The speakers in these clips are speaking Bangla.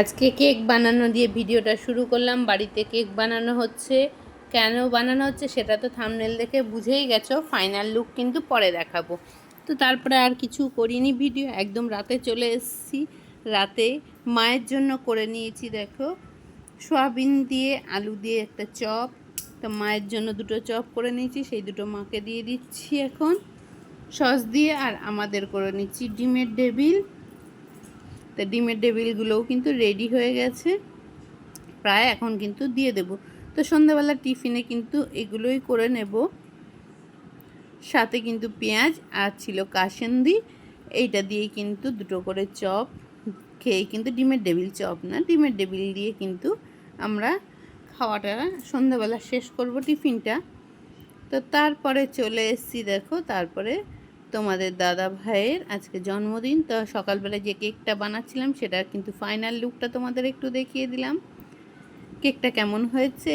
আজকে কেক বানানো দিয়ে ভিডিওটা শুরু করলাম। বাড়িতে কেক বানানো হচ্ছে। কেন বানানো হচ্ছে সেটা তো থামনেল দেখে বুঝেই গেছো। ফাইনাল লুক কিন্তু পরে দেখাবো। তো তারপরে আর কিছু করিনি ভিডিও, একদম রাতে চলে এসেছি। রাতে মায়ের জন্য করে নিয়েছি, দেখো। সোয়াবিন দিয়ে, আলু দিয়ে একটা চপ। তো মায়ের জন্য দুটো চপ করে নিয়েছি, সেই দুটো মাকে দিয়ে দিচ্ছি এখন। সস দিয়ে আর আমাদের করে নিচ্ছি ডিমের ডেবিল তা ডিমের টেবিলগুলোও কিন্তু রেডি হয়ে গেছে। প্রায় এখন কিন্তু দিয়ে দেব। তো সন্ধ্যাবেলা টিফিনে কিন্তু এগুলোই করে নেব। সাথে কিন্তু পেঁয়াজ আর ছিল কাসেন্দি। এইটা দিয়েই কিন্তু দুটো করে চপ খেয়ে কিন্তু ডিমের ডেবিল চপ না, ডিমের ডেবিল দিয়ে কিন্তু আমরা খাওয়াটা সন্ধ্যাবেলা শেষ করব টিফিনটা। তো তারপরে চলে এসেছি দেখো, তারপরে তোমাদের দাদা ভাইয়ের আজকে জন্মদিন। তো সকালবেলা যে কেকটা বানাচ্ছিলাম সেটা কিন্তু ফাইনাল লুকটা তোমাদের একটু দেখিয়ে দিলাম। কেকটা কেমন হয়েছে?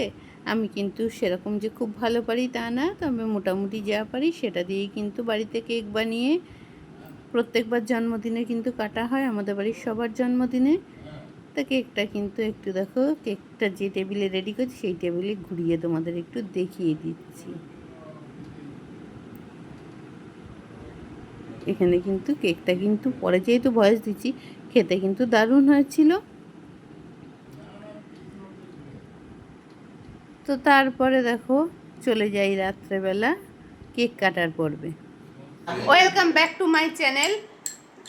আমি কিন্তু সেরকম যে খুব ভালো পারি তা না, তবে মোটামুটি যা পারি সেটা দিয়েই কিন্তু বাড়িতে কেক বানিয়ে প্রত্যেকবার জন্মদিনে কিন্তু কাটা হয়, আমাদের বাড়ির সবার জন্মদিনে। তা কেকটা কিন্তু একটু দেখো, কেকটা যে টেবিলে রেডি করছি, সেই টেবিলে ঘুরিয়ে তোমাদের একটু দেখিয়ে দিচ্ছি। এখানে কিন্তু কেকটা কিন্তু পরে যেহেতু বয়স দিচ্ছি, খেতে কিন্তু দারুণ হয়েছিল। তো তারপরে দেখো, চলে যাই রাত্রেবেলা কেক কাটার পর্বে। Welcome back to my channel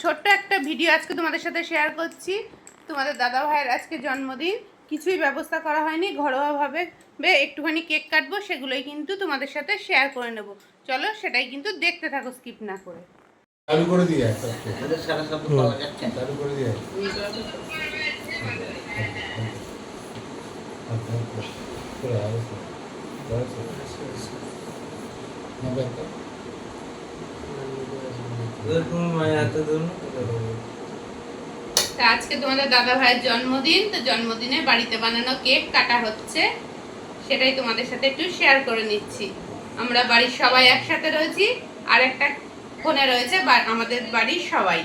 ছোট্ট একটা ভিডিও আজকে তোমাদের সাথে শেয়ার করছি। তোমাদের দাদা ভাইয়ের আজকে জন্মদিন। কিছুই ব্যবস্থা করা হয়নি, ঘরোয়াভাবে বে একটুখানি কেক কাটবো, সেগুলোই কিন্তু তোমাদের সাথে শেয়ার করে নেব। চলো, সেটাই কিন্তু দেখতে থাকো স্কিপ না করে। চালু করে দিয়ে। চালু করে দিয়ে। আজকে তোমাদের দাদা ভাইয়ের জন্মদিন তো জন্মদিনে বাড়িতে বানানো কেক কাটা হচ্ছে। সেটাই তোমাদের সাথে একটু শেয়ার করে নিচ্ছি। আমরা বাড়ির সবাই একসাথে রয়েছি। আর একটা ফোনে রয়েছে আমাদের বাড়ির সবাই।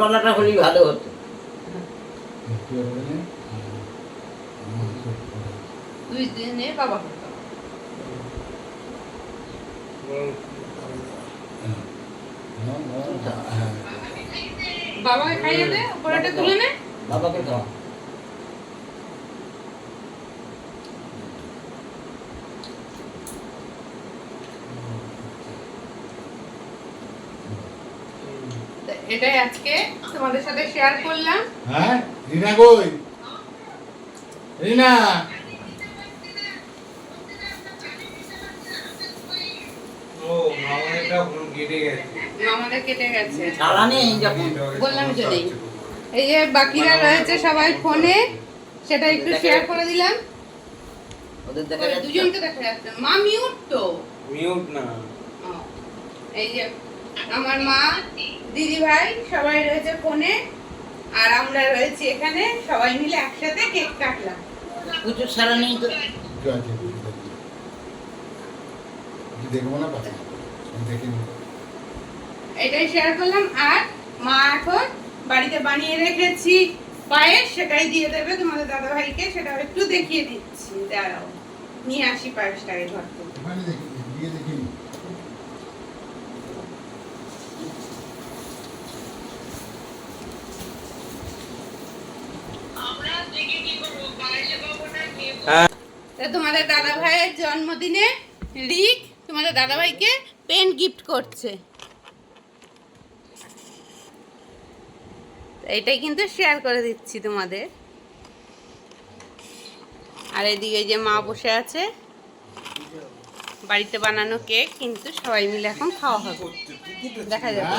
গলাটা হলেই ভালো হতো। দুই দিনে বাবা হতো বাবাকে খাইয়ে দে উপরেটা তুলে নে। বাবাকে দাও এটাই আজকে তোমাদের সাথে শেয়ার করলাম। হ্যাঁ রিনা কই? রিনা! ও মামনিটা ফোন কেটে গেছে। আমাদের কেটে গেছে। ছাড়া নেই যখন। বললাম নেই। এই যে বাকিরা রয়েছে সবাই ফোনে সেটা একটু শেয়ার করে দিলাম। ওদের দেখা যাচ্ছে। দুজনকে দেখা যাচ্ছে। মা মিউট তো। মিউট না। এই যে আমার মা দিদি ভাই সবাই রয়েছে ফোনে আর আমরা রয়েছি এখানে সবাই মিলে একসাথে কেক কাটলাম। কিছু ছাড়া নেই তো? দেখব না এটাই শেয়ার করলাম আর মা এখন বাড়িতে বানিয়ে রেখেছি পায়েস সেটাই দিয়ে দেবে তোমাদের দাদা ভাইকে সেটা একটু দেখিয়ে দিচ্ছি। দাঁড়াও নিয়ে আসি পায়েসটাকে ঘর থেকে ওখানে দেখি দিয়ে দেখি তা তোমাদের দাদা ভাইয়ের জন্মদিনে রিক তোমাদের দাদা ভাইকে পেন গিফট করছে। এটাই কিন্তু শেয়ার করে দিচ্ছি তোমাদের। আর এদিকে যে মা বসে আছে, বাড়িতে বানানো কেক কিন্তু সবাই মিলে এখন খাওয়া হবে। দেখা যাবে?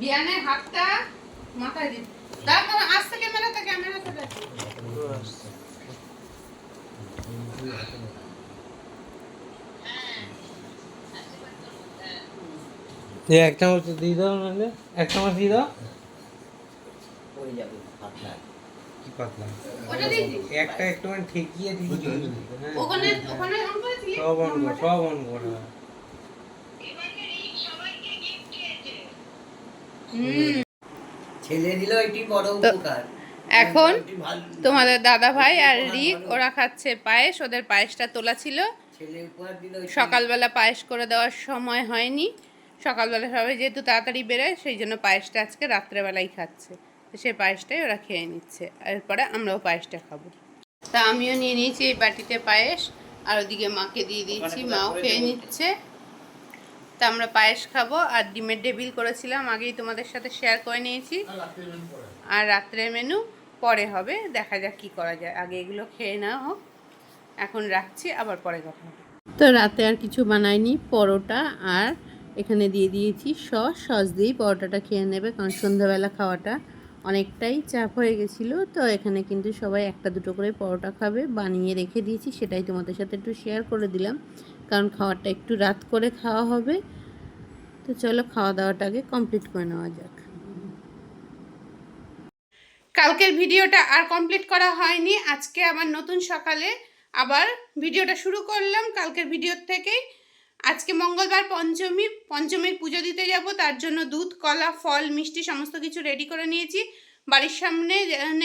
বিয়ানের হাতটা মাথায় দিন তারপর আসতে ক্যামেরাতে ক্যামেরাতে দেখো এক চামচ দিয়ে দাও নাহলে। এক চামচ দিয়ে দাও। পড়ে যাবে পাতলা। কি পাতলা? ওটা দিয়েছি একটা একটুখানি ঠেকিয়ে দিয়েছি হ্যাঁ। ওখানে ওখানে অন করেছিলি? সব অন কর সব অন কর হুম। ছেলে দিল এটি বড় উপকার। এখন তোমাদের দাদা ভাই আর রিক ওরা খাচ্ছে পায়েস ওদের পায়েসটা তোলা ছিল। সকালবেলা পায়েস করে দেওয়ার সময় হয়নি। সকালবেলা সবাই যেহেতু তাড়াতাড়ি বেরোয় সেই জন্য পায়েসটা আজকে রাত্রেবেলাই খাচ্ছে। সেই পায়েসটাই ওরা খেয়ে নিচ্ছে। এরপরে আমরাও পায়েসটা খাব। তা আমিও নিয়ে নিয়েছি এই বাটিতে পায়েস আর ওদিকে মাকে দিয়ে দিয়েছি মাও খেয়ে নিচ্ছে। তা আমরা পায়েস খাব আর ডিমের ডেবিল করেছিলাম আগেই তোমাদের সাথে শেয়ার করে নিয়েছি। আর রাত্রের মেনু পরে। হবে দেখা যাক কি করা যায়। আগে এগুলো খেয়ে নেওয়া হোক এখন রাখছি আবার পরে কথা হবে। তো রাতে আর কিছু বানাইনি পরোটা আর এখানে দিয়ে দিয়েছি সস। সস দিয়েই পরোটাটা খেয়ে নেবে কারণ সন্ধ্যাবেলা খাওয়াটা অনেকটাই চাপ হয়ে গেছিল। তো এখানে কিন্তু সবাই একটা দুটো করে পরোটা খাবে বানিয়ে রেখে দিয়েছি সেটাই তোমাদের সাথে একটু শেয়ার করে দিলাম। কারণ খাওয়াটা একটু রাত করে খাওয়া হবে। তো চলো খাওয়া দাওয়াটাকে কমপ্লিট করে নেওয়া যাক। কালকের ভিডিওটা আর কমপ্লিট করা হয়নি। আজকে আবার নতুন সকালে আবার ভিডিওটা শুরু করলাম কালকের ভিডিওর থেকেই। আজকে মঙ্গলবার পঞ্চমী, পঞ্চমীর পুজো দিতে যাব, তার জন্য দুধ, কলা, ফল, মিষ্টি সমস্ত কিছু রেডি করে নিয়েছি। বাড়ির সামনে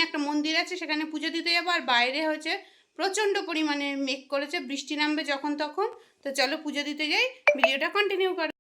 একটা মন্দির আছে সেখানে পুজো দিতে যাব, আর বাইরে হচ্ছে প্রচণ্ড পরিমাণে মেঘ করেছে, বৃষ্টি নামবে যখন তখন। তো চলো পুজো দিতে যাই, ভিডিওটা কন্টিনিউ করো।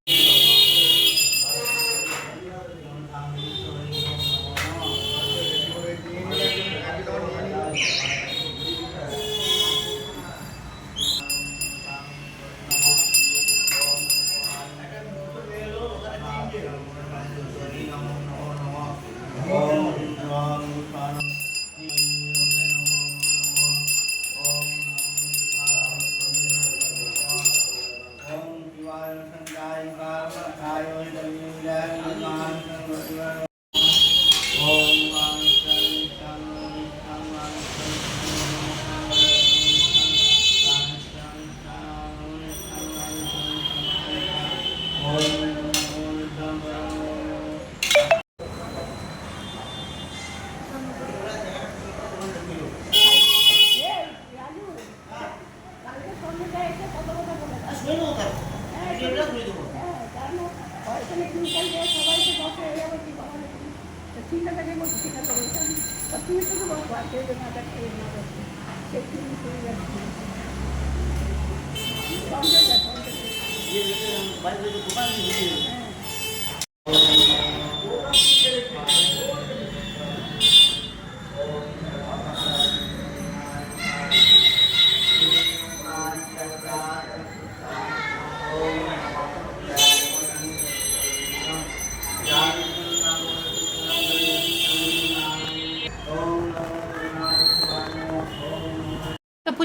তো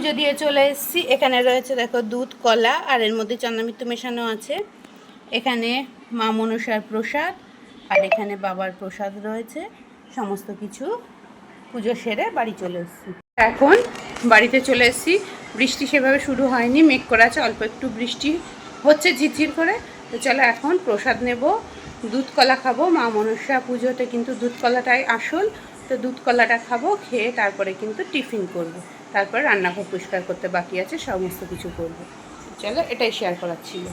পুজো দিয়ে চলে এসেছি। এখানে রয়েছে দেখো দুধ, কলা, আর এর মধ্যে চন্দ্রমিত্র মেশানো আছে। এখানে মা মনসার প্রসাদ, আর এখানে বাবার প্রসাদ রয়েছে। সমস্ত কিছু পুজো সেরে বাড়ি চলে এসেছি। এখন বাড়িতে চলে এসেছি। বৃষ্টি সেভাবে শুরু হয়নি, মেঘ করা আছে, অল্প একটু বৃষ্টি হচ্ছে ঝিরঝির করে। তো চলো এখন প্রসাদ নেব, দুধ, কলা খাব। মা মনসা পুজোতে কিন্তু দুধ, কলাটাই আসল। তো দুধ কলাটা খাব, খেয়ে তারপরে কিন্তু টিফিন করব। তারপর রান্নাঘর পরিষ্কার করতে বাকি আছে, সমস্ত কিছু করব। চলো, এটাই শেয়ার করার ছিল।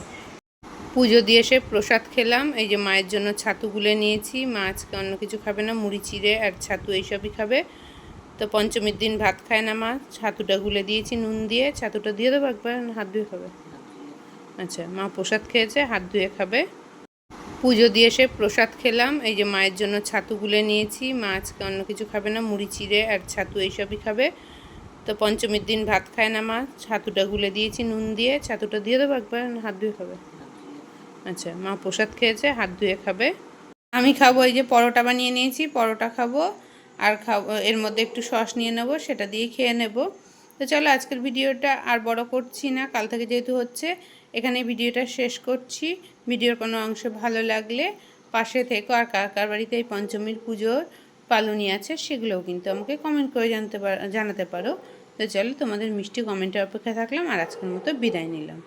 পুজো দিয়ে এসে প্রসাদ খেলাম। এই যে মায়ের জন্য ছাতু গুলে নিয়েছি। মা আজকে অন্য কিছু খাবে না, মুড়ি, চিড়ে আর ছাতু এইসবই খাবে। তো পঞ্চমীর দিন ভাত খায় না মা। ছাতুটা গুলে দিয়েছি, নুন দিয়ে। ছাতুটা দিয়ে দেবো একবার, হাত ধুয়ে খাবে। আচ্ছা মা প্রসাদ খেয়েছে, হাত ধুয়ে খাবে। পুজো দিয়ে এসে প্রসাদ খেলাম। এই যে মায়ের জন্য ছাতু গুলে নিয়েছি। মা আজকে অন্য কিছু খাবে না, মুড়ি, চিড়ে আর ছাতু এইসবই খাবে। তো পঞ্চমীর দিন ভাত খায় না মা। ছাতুটা গুলে দিয়েছি নুন দিয়ে। ছাতুটা দিয়ে দেবো একবার হাত ধুয়ে খাবে? আচ্ছা মা প্রসাদ খেয়েছে, হাত ধুয়ে খাবে। আমি খাব এই যে পরোটা বানিয়ে নিয়েছি, পরোটা খাব আর খাব, এর মধ্যে একটু সস নিয়ে নেব, সেটা দিয়ে খেয়ে নেব। তো চলো আজকের ভিডিওটা আর বড় করছি না, কাল থেকে যেহেতু হচ্ছে এখানে ভিডিওটা শেষ করছি। ভিডিওর কোনো অংশ ভালো লাগলে পাশে থেকো। আর কার কার বাড়িতে এই পঞ্চমীর পুজোর পালনী আছে সেগুলোও কিন্তু আমাকে কমেন্ট করে জানতে পার জানাতে পারো। তো চলো তোমাদের মিষ্টি কমেন্টের অপেক্ষা থাকলাম আর আজকের মতো বিদায় নিলাম।